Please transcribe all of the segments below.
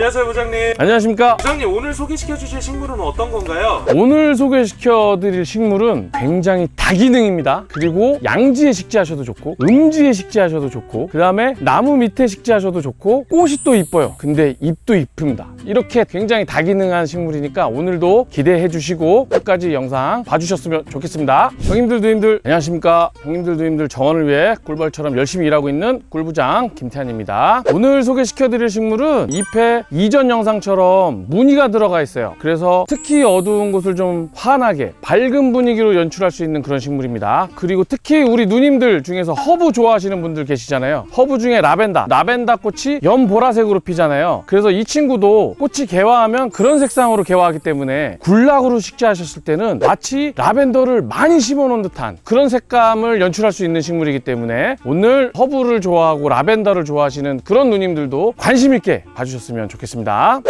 안녕하세요 부장님. 안녕하십니까? 부장님 오늘 소개시켜 주실 식물은 어떤 건가요? 오늘 소개시켜 드릴 식물은 굉장히 다기능입니다. 그리고 양지에 식재하셔도 좋고 음지에 식재하셔도 좋고 그 다음에 나무 밑에 식재하셔도 좋고 꽃이 또 이뻐요. 근데 잎도 이쁩니다. 이렇게 굉장히 다기능한 식물이니까 오늘도 기대해 주시고 끝까지 영상 봐주셨으면 좋겠습니다. 형님들 누님들 안녕하십니까? 형님들 누님들 정원을 위해 꿀벌처럼 열심히 일하고 있는 꿀부장 김태환입니다. 오늘 소개시켜 드릴 식물은 잎에 이전 영상처럼 무늬가 들어가 있어요. 그래서 특히 어두운 곳을 좀 환하게 밝은 분위기로 연출할 수 있는 그런 식물입니다. 그리고 특히 우리 누님들 중에서 허브 좋아하시는 분들 계시잖아요. 허브 중에 라벤더, 라벤더 꽃이 연보라색으로 피잖아요. 그래서 이 친구도 꽃이 개화하면 그런 색상으로 개화하기 때문에 굴락으로 식재하셨을 때는 마치 라벤더를 많이 심어놓은 듯한 그런 색감을 연출할 수 있는 식물이기 때문에 오늘 허브를 좋아하고 라벤더를 좋아하시는 그런 누님들도 관심 있게 봐주셨으면 좋겠습니다.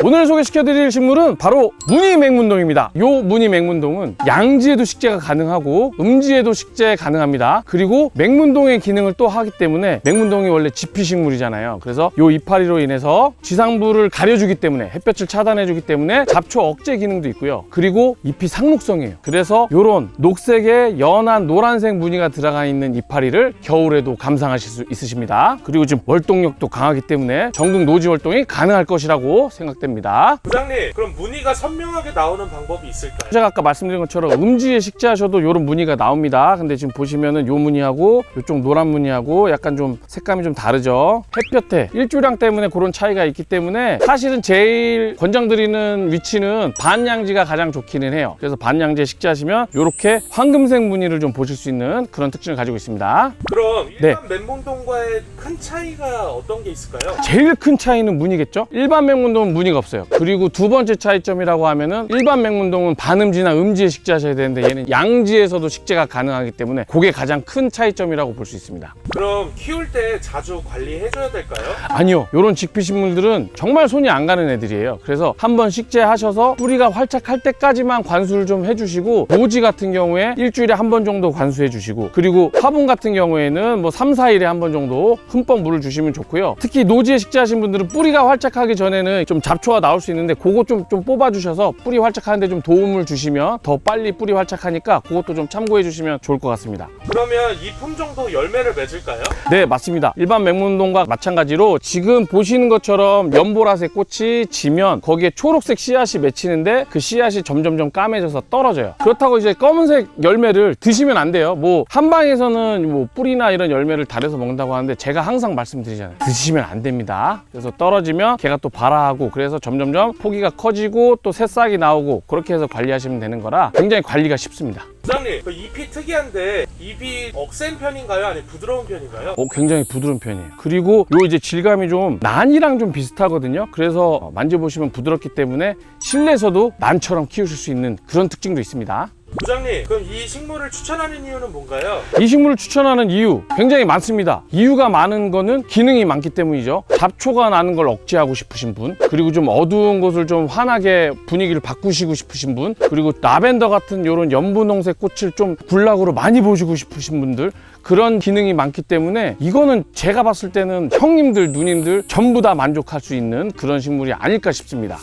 오늘 소개시켜드릴 식물은 바로 무늬 맹문동입니다. 요 무늬 맹문동은 양지에도 식재가 가능하고 음지에도 식재 가능합니다. 그리고 맹문동의 기능을 또 하기 때문에 맹문동이 원래 지피식물이잖아요. 그래서 요 이파리로 인해서 지상부를 가려주기 때문에 햇볕을 차단해주기 때문에 잡초 억제 기능도 있고요. 그리고 잎이 상록성이에요. 그래서 요런 녹색에 연한 노란색 무늬가 들어가 있는 이파리를 겨울에도 감상하실 수 있으십니다. 그리고 지금 월동력도 강하기 때문에 전국 노지 활동이 가능할 것이라고 생각됩니다. 부장님 그럼 무늬가 선명하게 나오는 방법이 있을까요? 제가 아까 말씀드린 것처럼 음지에 식재하셔도 이런 무늬가 나옵니다. 근데 지금 보시면은 요 무늬하고 이쪽 노란 무늬하고 약간 좀 색감이 좀 다르죠. 햇볕에 일조량 때문에 그런 차이가 있기 때문에 사실은 제일 권장드리는 위치는 반양지가 가장 좋기는 해요. 그래서 반양지에 식재하시면 이렇게 황금색 무늬를 좀 보실 수 있는 그런 특징을 가지고 있습니다. 그럼 네. 일반 맨봉동과의 큰 차이가 어떤 게 있을까요? 제일 큰 차이는 무늬겠죠? 일반 맹문동은 무늬가 없어요. 그리고 두 번째 차이점이라고 하면은 일반 맹문동은 반음지나 음지에 식재하셔야 되는데 얘는 양지에서도 식재가 가능하기 때문에 그게 가장 큰 차이점이라고 볼 수 있습니다. 그럼 키울 때 자주 관리해줘야 될까요? 아니요. 요런 직피식물들은 정말 손이 안 가는 애들이에요. 그래서 한번 식재하셔서 뿌리가 활착할 때까지만 관수를 좀 해주시고 노지 같은 경우에 일주일에 한 번 정도 관수해 주시고 그리고 화분 같은 경우에는 뭐 3, 4일에 한 번 정도 흠뻑 물을 주시면 좋고요. 특히 노지에 식재하신 분들은 뿌리가 활착하기 전에 는 좀 잡초가 나올 수 있는데 그거 좀, 좀 뽑아 주셔서 뿌리 활착하는데 좀 도움을 주시면 더 빨리 뿌리 활착하니까 그것도 좀 참고해 주시면 좋을 것 같습니다. 그러면 이 품종도 열매를 맺을까요? 네, 맞습니다. 일반 맹문동과 마찬가지로 지금 보시는 것처럼 연보라색 꽃이 지면 거기에 초록색 씨앗이 맺히는데 그 씨앗이 점점점 까매져서 떨어져요. 그렇다고 이제 검은색 열매를 드시면 안 돼요. 뭐 한방에서는 뭐 뿌리나 이런 열매를 달여서 먹는다고 하는데 제가 항상 말씀드리잖아요. 드시면 안 됩니다. 그래서 떨어지면 걔가 또 발아하고 그래서 점점점 포기가 커지고 또 새싹이 나오고 그렇게 해서 관리하시면 되는 거라 굉장히 관리가 쉽습니다. 부장님 그 잎이 특이한데 잎이 억센 편인가요? 아니면 부드러운 편인가요? 어, 굉장히 부드러운 편이에요. 그리고 요 이제 질감이 좀 난이랑 좀 비슷하거든요. 그래서 어, 만져보시면 부드럽기 때문에 실내에서도 난처럼 키우실 수 있는 그런 특징도 있습니다. 부장님 그럼 이 식물을 추천하는 이유는 뭔가요? 이 식물을 추천하는 이유 굉장히 많습니다. 이유가 많은 거는 기능이 많기 때문이죠. 잡초가 나는 걸 억제하고 싶으신 분, 그리고 좀 어두운 곳을 좀 환하게 분위기를 바꾸시고 싶으신 분, 그리고 라벤더 같은 이런 연분홍색 꽃을 좀 굴락으로 많이 보시고 싶으신 분들, 그런 기능이 많기 때문에 이거는 제가 봤을 때는 형님들, 누님들 전부 다 만족할 수 있는 그런 식물이 아닐까 싶습니다.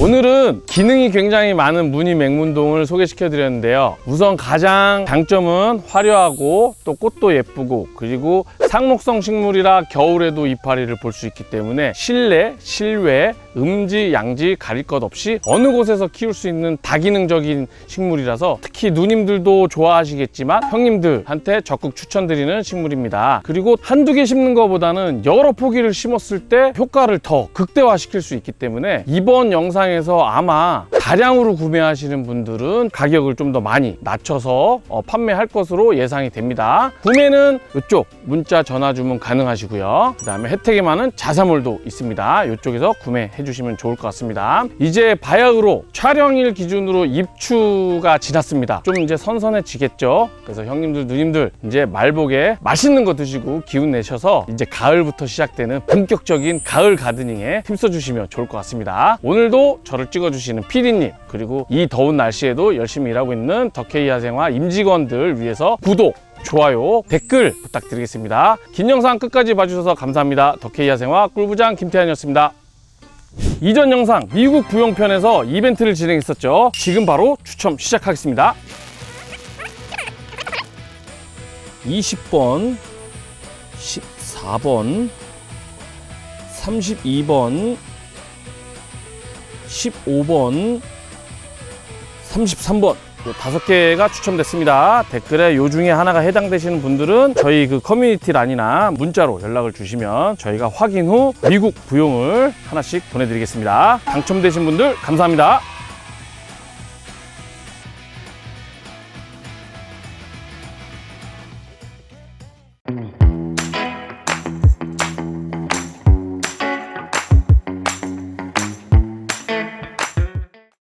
오늘은 기능이 굉장히 많은 무늬 맹문동을 소개시켜 드렸는데요. 우선 가장 장점은 화려하고 또 꽃도 예쁘고 그리고 상록성 식물이라 겨울에도 이파리를 볼 수 있기 때문에 실내, 실외, 음지, 양지 가릴 것 없이 어느 곳에서 키울 수 있는 다기능적인 식물이라서 특히 누님들도 좋아하시겠지만 형님들한테 적극 추천드리는 식물입니다. 그리고 한두 개 심는 것보다는 여러 포기를 심었을 때 효과를 더 극대화시킬 수 있기 때문에 이번 영상에서 아마 다량으로 구매하시는 분들은 가격을 좀 더 많이 낮춰서 어, 판매할 것으로 예상이 됩니다. 구매는 이쪽 문자 전화 주문 가능하시고요. 그 다음에 혜택이 많은 자사몰도 있습니다. 이쪽에서 구매해 주 시면 좋을 것 같습니다. 이제 바야흐로 촬영일 기준으로 입추가 지났습니다. 좀 이제 선선해지겠죠. 그래서 형님들, 누님들 이제 말복에 맛있는 거 드시고 기운 내셔서 이제 가을부터 시작되는 본격적인 가을 가드닝에 힘써 주시면 좋을 것 같습니다. 오늘도 저를 찍어주시는 피디님 그리고 이 더운 날씨에도 열심히 일하고 있는 덕케이 야생화 임직원들 위해서 구독 좋아요, 댓글 부탁드리겠습니다. 긴 영상 끝까지 봐주셔서 감사합니다. 덕케이 야생화 꿀부장 김태환이었습니다. 이전 영상 미국 부용편에서 이벤트를 진행했었죠. 지금 바로 추첨 시작하겠습니다. 20번, 14번, 32번, 15번, 33번 요 다섯 개가 추첨됐습니다. 댓글에 요 중에 하나가 해당되시는 분들은 저희 그 커뮤니티 란이나 문자로 연락을 주시면 저희가 확인 후 미국 부용을 하나씩 보내드리겠습니다. 당첨되신 분들 감사합니다. 음.